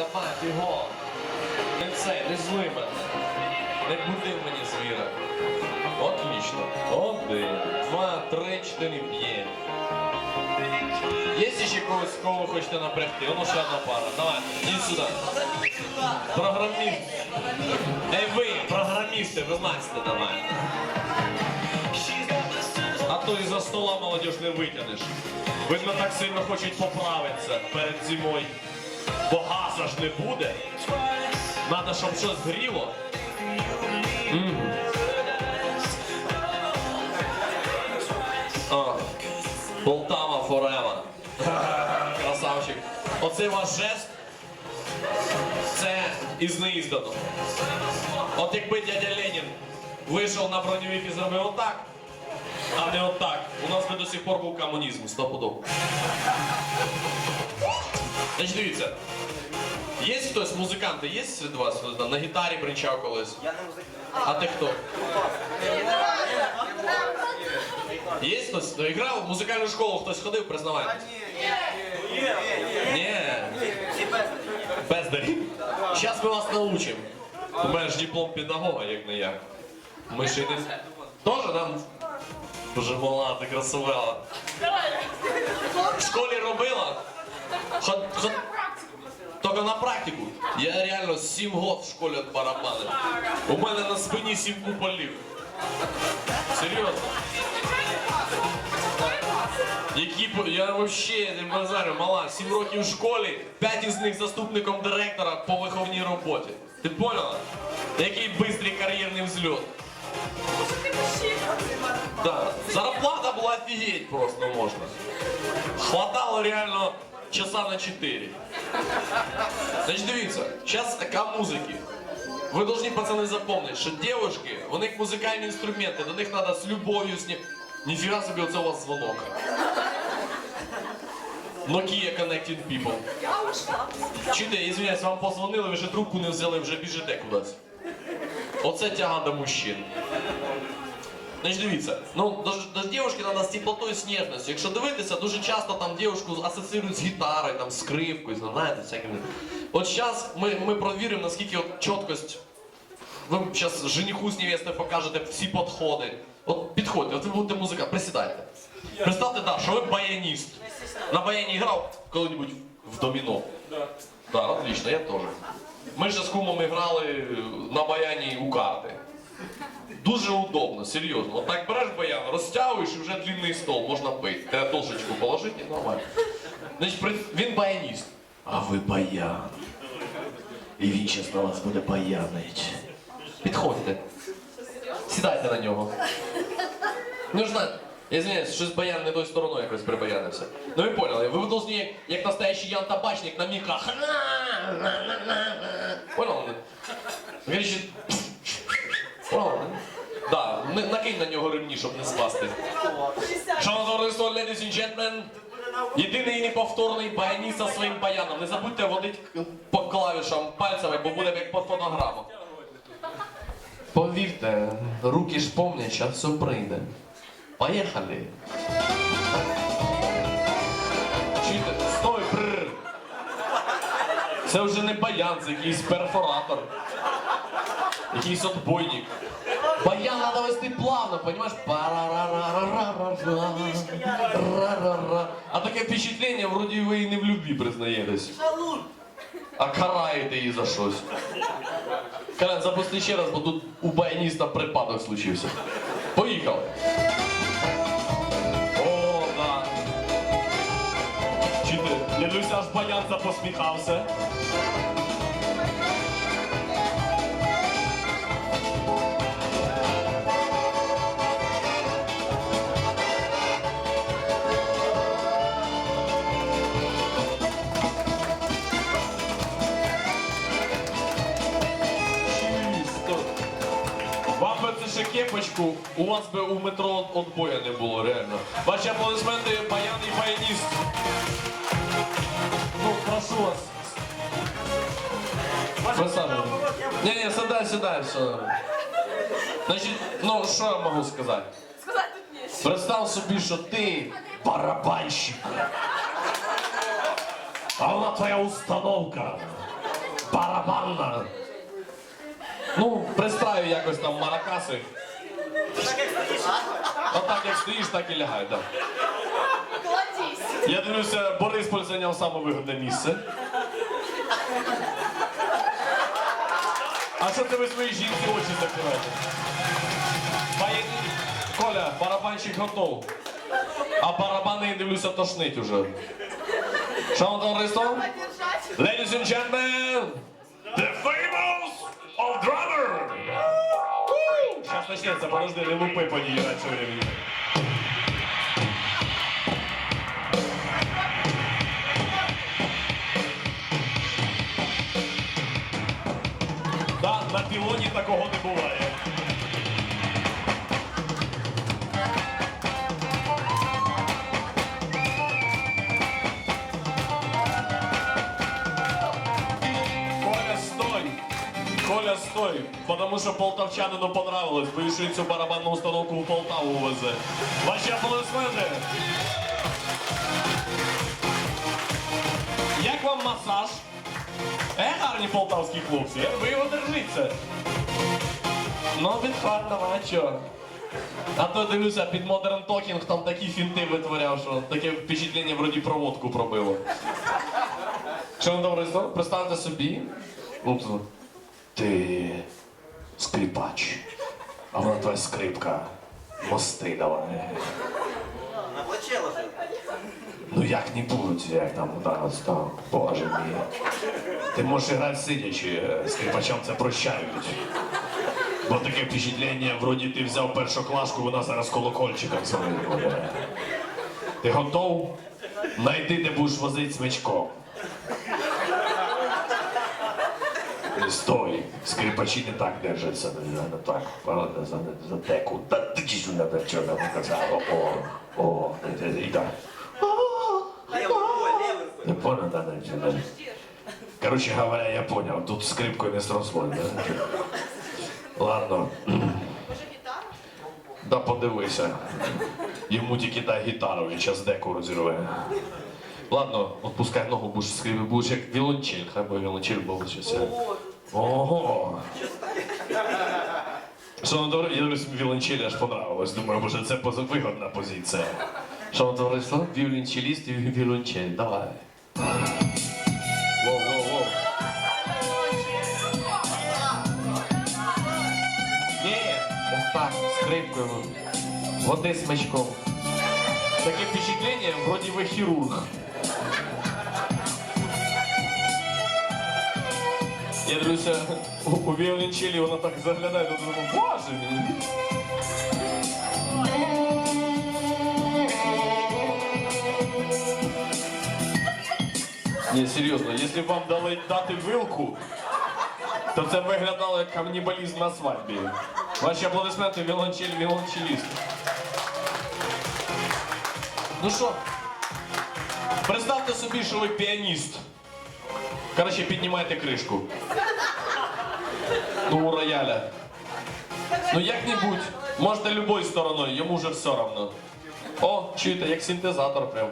давай, бігом. Не це, не зли мене. Не буди мені звіра. Отлично. Один, два, три, чотири, п'ять. Є ще когось, кого ви хочете напрягти? Воно ще одна пара. Давай, ідіть сюди. Програміст. Ей ви, програмісти, вилазьте до мене. А то із-за стола молодіж не витягнеш. Видно, так сильно хочуть поправитися перед зимою. Бо газа ж не буде. Надо, щоб щось гріло. О, Полтава Форева. Красавчик. Оцей ваш жест. Це із неізданого. От якби дядя Ленін вийшов на броньовик і зробив отак, а не отак. У нас би до сих пор був комунізм, стопудово. Значить, дивіться. Є хтось, музиканти, є серед вас? Там на гітарі бринчав колись? Я не музикант. А ти хто? Є хтось? Ну, грав в музикальну школу, хтось ходив, признавайте. Ні, ні, ні. Ні. Всі. Бездарі. Зараз ми вас научимо. У мене ж диплом педагога, як не як. Ми ще не... Тоже нам дуже мала, ти красувала. В школі робила. Ход, ход... Тільки на практику. Я реально 7 год в школі от барабанив. У мене на спині 7 куполів. Серйозно. Які я вообще не базарю, мала, 7 років в школі, 5 із них заступником директора по виховній роботі. Ти поняла? Який бистрий кар'єрний взльот. Да. Зарплата була офігеть просто можна. Хватало реально часа на 4. Значить, дивіться, зараз така музики. Ви должны, пацаны, запомнить, що девушки, у них музикальні інструменти, до них треба з любов'ю ним. Ніфіга собі, оце у вас дзвонок. Nokia Connecting People. Чуєте, извиняюсь, вам позвонили, ви ще трубку не взяли, вже біжите кудись. Оце тяга до мужчин. Значить, дивіться, ну до, до дівчинки треба з теплотою, з ніжністю. Якщо дивитися, дуже часто там дівчинку асоціюють з гітарою, там, з скрипкою, знаєте, всякими. От зараз ми, ми провіримо, наскільки от чіткость. Ви зараз жениху з невестою покажете всі підходи. От підходьте, от ви будете музика, присідайте. Представте, да, що ви баяніст. На баяні грав коли-небудь в доміно. Да. Да, отлично, я теж. Ми ж з кумом грали на баяні у карти. Дуже удобно, серйозно. От так береш баян, розтягуєш і вже длинний стол, можна пити. Треба дошечку положити і нормально. Значить, він баяніст. А ви баян. І він зараз на вас буде баянить. Підходьте. Сідайте на нього. Ну ж я извиняюсь, щось баян не тою стороною якось прибаянився. Ну ви поняли, ви должны, як, як настоящий Ян Табачник на міках. Понял? Вірші. Понял? Да, накинь на нього ремні, щоб не спасти. Шановне товариство, ladies and gentlemen, єдиний і неповторний баяніст зі своїм баяном. Не забудьте водити по клавішам пальцями, бо буде як по фонограмах. Повірте, руки ж помнять, що все прийде. Поїхали. Чуєте? Стой, бррр. Це вже не баян, це якийсь перфоратор. Якийсь отбойник. Баян треба вести плавно, понимаешь? А таке впечатлення, вроді ви і не в любві признаєтесь. А караєте її за щось. Карен, запусти ще раз, бо тут у баяніста припадок случився. Поїхали. О, да. Чити, аж баян запосміхався. Це у вас би у метро отбоя не було, реально. Ваші аплодисменти, баян і баяніст. Ну, прошу вас. Присаджуйтесь. Ні, ні, сідай, сідай, все. Значить, ну, що я можу сказати? Сказати тут ні. Представ собі, що ти барабанщик. А вона твоя установка. Барабанна. Ну, пристраю якось там маракаси. Так як стоїш. Отак як стоїш, так і лягай, так. Кладись. Я дивлюся, Борисполь зайняв саме вигодне місце. А що це ви свої жінки очі закриваєте? Пані Коля, барабанщик готов. А барабани, я дивлюся, тошнить уже. Товариство, Подержать. ladies and gentlemen, начнется, подожди, не лупи по ній раньше времени. Да, на пілоні такого не буває. Коля! Потому що полтавчанину понравилось. Боюсь, що він цю барабанну установку в Полтаву везе. Ваші аплодисменти! Як вам масаж? Е, гарні полтавські хлопці, ви його держіться. Ну, відхватно, а чо? А то дивлюся, під Modern Talking там такі фінти витворяв, що таке впечатлення вроді проводку пробило. Шановне товариство, представте собі. То, ти скрипач, а вона твоя скрипка. Мости давай. На плече ложив. Ну як-небудь, як там удар став, боже мій. Ти можеш грати сидячи, скрипачам це прощають. Бо таке впечатлення, вроді ти взяв першу клашку, вона зараз колокольчиком буде. Ти готов? Найди, де будеш возити смичком. Стой, скрипачі не так держаться, не, не так, правда, за, за деку. Та ти сюди, що нам казало, о, о, і так. Я понял, да, да, да. Короче говоря, я понял, тут скрипкой не сросло, да? Ладно, да подивися. Йому тільки дай гітару, він час деку розірве. Ладно, отпускай ногу, будеш скрипи, будеш як віолончель, хай би віолончель був щось. Ого! Що добре, я дивлюсь, віолончелі аж понравилось. Думаю, може це поза- вигодна позиція. Що товариство? Віолончеліст і віолончель, давай. Воу, воу, воу. Ні, ось так, скрипкою. Води смачком. Таке впечатлення, вроді ви хірург. Я дивлюся, у, у віолончелі вона так заглядає, то думаю, боже мій. Ні, серйозно, якщо б вам дали дати вилку, то це б виглядало як канібалізм на свадьбі. Ваші аплодисменти, віолончель, віолончеліст. Ну що, представте собі, що ви піаніст. Коротше, піднімайте кришку. Ну, у рояля. Ну як-небудь, можете любою стороною, йому вже все равно. О, чуєте, як синтезатор прям.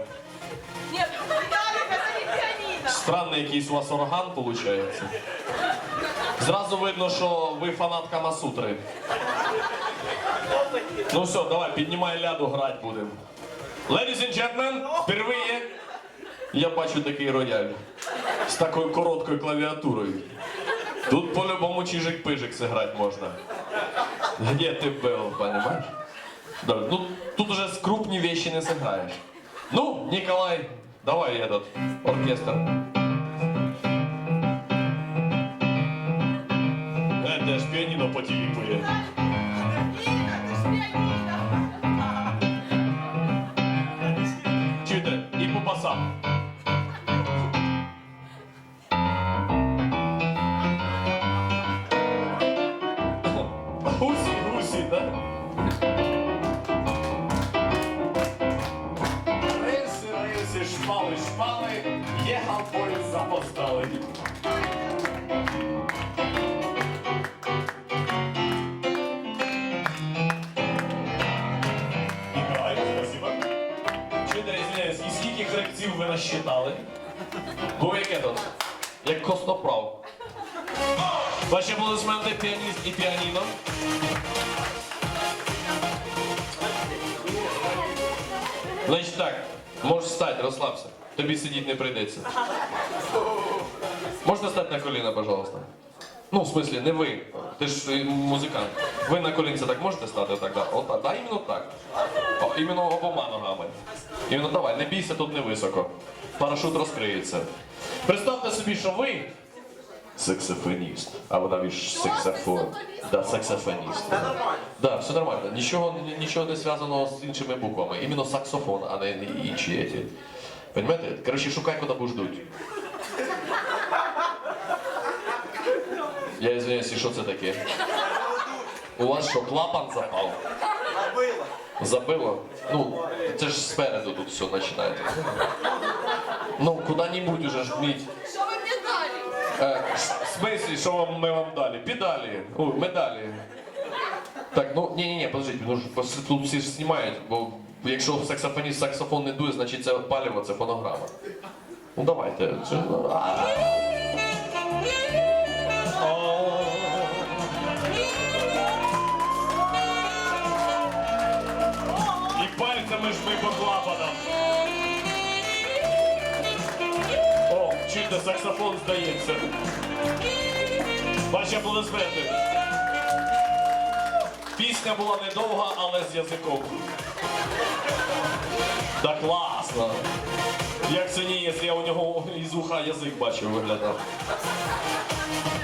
Это не пианино. Странний якийсь у вас орган виходить. Зразу видно, що ви фанатка Масутри. Ну все, давай, піднімай ляду, грати будемо. Ladies and gentlemen, впервые я бачу такий рояль з такою короткою клавіатурою. Тут по-любому чижик-пижик зіграти можна. Где ти був, понимаешь? Да, ну, тут уже с крупні вещи не сыграешь. Ну, Николай, давай этот оркестр. Е, де ж піаніно потіліпує. Насчитали? Був яке тут? Як костоправ. Ваші аплодисменти, піаніст і піаніно. Значить так, можеш встати, розслабся. Тобі сидіти не прийдеться. Можете стати на коліна, пожалуйста? Ну, в смысле, не ви. Ти ж музикант. Ви на колінці так можете стати отак, да? Отак, да, іменно так. О, іменно обома ногами. Іменно давай, не бійся, тут не високо. Парашут розкриється. Представте собі, що ви саксофоніст, а вона між саксофон. Да, саксофоніст. Та нормально. Да, все нормально. Нічого, нічого не зв'язано з іншими буквами. Іменно саксофон, а не інші. Эти. Понимаєте? Коротше, шукай, куди будеш дуть. Я извиняюсь, і що це таке? У вас що, клапан запав? Набило. Забило? Ну, це ж спереду тут все починається. Ну, куди-небудь уже жміть. Що ви мені дали? Е, в смислі, що вам, ми вам дали? Педалі. О, медалі. Так, ну ні, ні, ні, подождіть, ну ж пос- тут всі ж знімають, бо якщо саксофоніст саксофон не дує, значить це паліво, це фонограма. Ну давайте. Це... А. по клапанам. О, чуєте, саксофон здається. Ваші аплодисменти. Пісня була недовга, але з язиком. Та класно. Як це ні, якщо я у нього із уха язик бачив виглядав.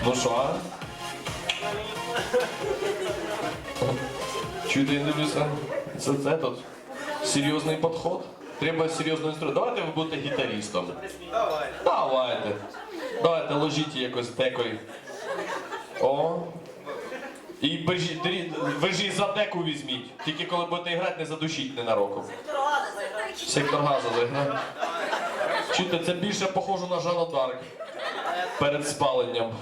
Ну що, а? Чуєте, я дивлюся, це тут серйозний підход. Треба серйозно інструмент. Давайте ви будете гітаристом. Давай. Давайте. Давайте ложіть якось декою. О. І бежі, дрі- ви ж і за деку візьміть. Тільки коли будете грати, не задушіть ненароком. Сектор газу заграй. Чуєте, це більше похоже на Жанну Дарк. Перед спаленням.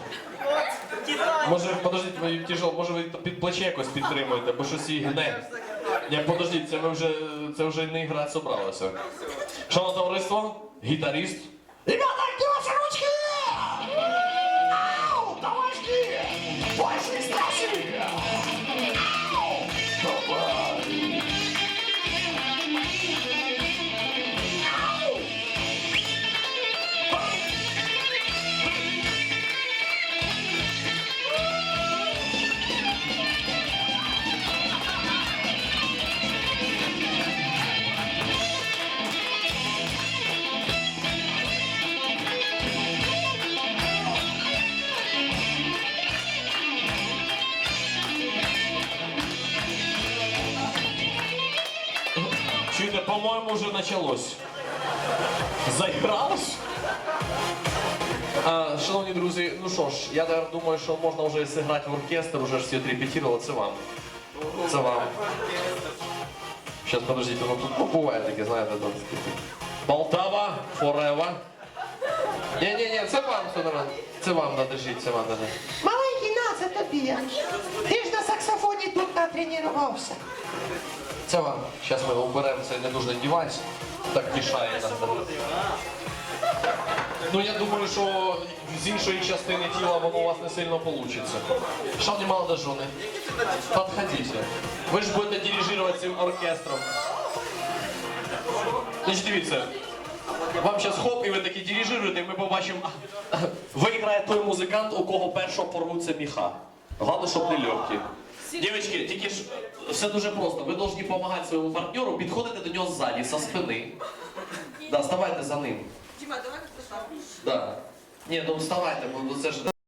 Може, подождіть, ви тяжело, може ви під плече якось підтримуєте, бо щось її гне. Ні, подождіть, це ви вже це вже не гра собралася. Шановне товариство, гітаріст. Ребята, по-моєму, вже почалось. Заігралось? А, шановні друзі, ну що ж, я так думаю, що можна вже зіграти в оркестр, уже ж всі репетировали, це вам. Це вам. Сейчас, подождите, ну тут ну, буває таке, знаєте, тут. Полтава, Форева. Ні-ні-ні, це вам все нормально. Це вам надержіть, це вам надержіть. Маленький на, це тобі. Ти ж на саксофоні тут натренувався. Це вам. Зараз ми уберемо цей ненужний девайс. Так мішає нам. Ну я думаю, що з іншої частини тіла воно у вас не сильно вийде. Шановні молодожони, підходіть. Ви ж будете дирижувати цим оркестром. Значить, дивіться. Вам зараз хоп, і ви такі дирижируєте, і ми побачимо. Виграє той музикант, у кого першого порвуться міха. Головне, щоб не легкі. Дівчатки, тільки ж все дуже просто. Ви повинні допомагати своєму партнеру, підходите до нього ззаді, со спини. Да, ставайте за ним. Діма, давай поставимо. Да. Ні, ну вставайте, бо це ж.